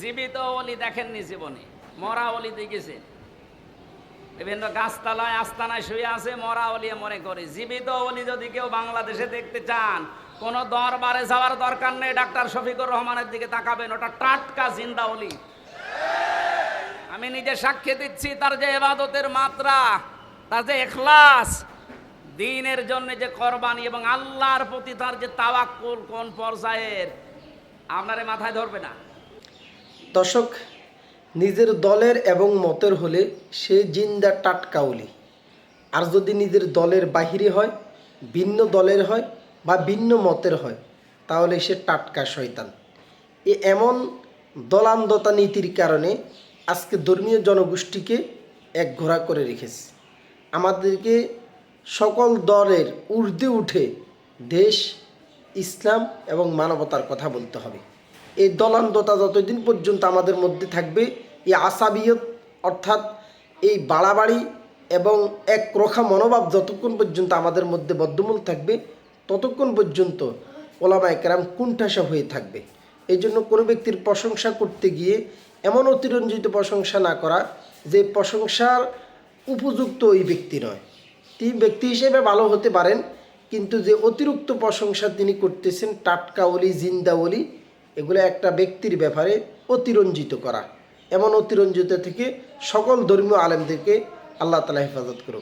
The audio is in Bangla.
জীবিত অলি দেখেননি জীবনে মরা অলি দেখেছে। বিভিন্ন গাছতলায়, আস্তানায় শুয়ে আছে মরা অলিয়ে মনে করে। জীবিত অলি যদি কেউ বাংলাদেশে দেখতে চান, কোন দরবারে যাওয়ার দরকার নেই, ডাক্তার শফিকুর রহমানের দিকে তাকাবেন, ওটা টাটকা জিন্দা অলি আমি নিজে সাক্ষী দিচ্ছি, তার যে এবাদতের মাত্রা, তার যে এখলাস, দিনের জন্য যে কোরবানি এবং আল্লাহর প্রতি তার যে তাওয়াক্কুল কোন পর্যায়ের, আপনারে মাথায় ধরবে না। দর্শক, নিজের দলের এবং মতের হলে সে জিন্দা টাটকাউলি আর যদি নিজের দলের বাহিরে হয়, ভিন্ন দলের হয় বা ভিন্ন মতের হয়, তাহলে সে টাটকা শয়তান। এ এমন দলান্ধতা নীতির কারণে আজকে ধর্মীয় জনগোষ্ঠীকে এক ঘোড়া করে রেখেছে। আমাদেরকে সকল দলের ঊর্ধ্বে উঠে দেশ, ইসলাম এবং মানবতার কথা বলতে হবে। এই দলান্ধতা যতদিন পর্যন্ত আমাদের মধ্যে থাকবে, এই আসাবিয়ত অর্থাৎ এই বাড়াবাড়ি এবং এক রোখা মনোভাব যতক্ষণ পর্যন্ত আমাদের মধ্যে বদ্ধমূল থাকবে, ততক্ষণ পর্যন্ত ওলামা একরাম কুণ্ঠাসা হয়ে থাকবে। এই জন্য কোনো ব্যক্তির প্রশংসা করতে গিয়ে এমন অতিরঞ্জিত প্রশংসা না করা যে প্রশংসার উপযুক্ত ওই ব্যক্তি নয়। তিনি ব্যক্তি হিসেবে ভালো হতে পারেন, কিন্তু যে অতিরিক্ত প্রশংসা তিনি করতেছেন টাটকা ওলি জিন্দা ওলি এগুলো একটা ব্যক্তির ব্যাপারে অতিরঞ্জিত করা। এমন অতিরঞ্জিত থেকে সকল ধর্মীয় আলেমদেরকে আল্লাহ তালা হেফাজত করুক।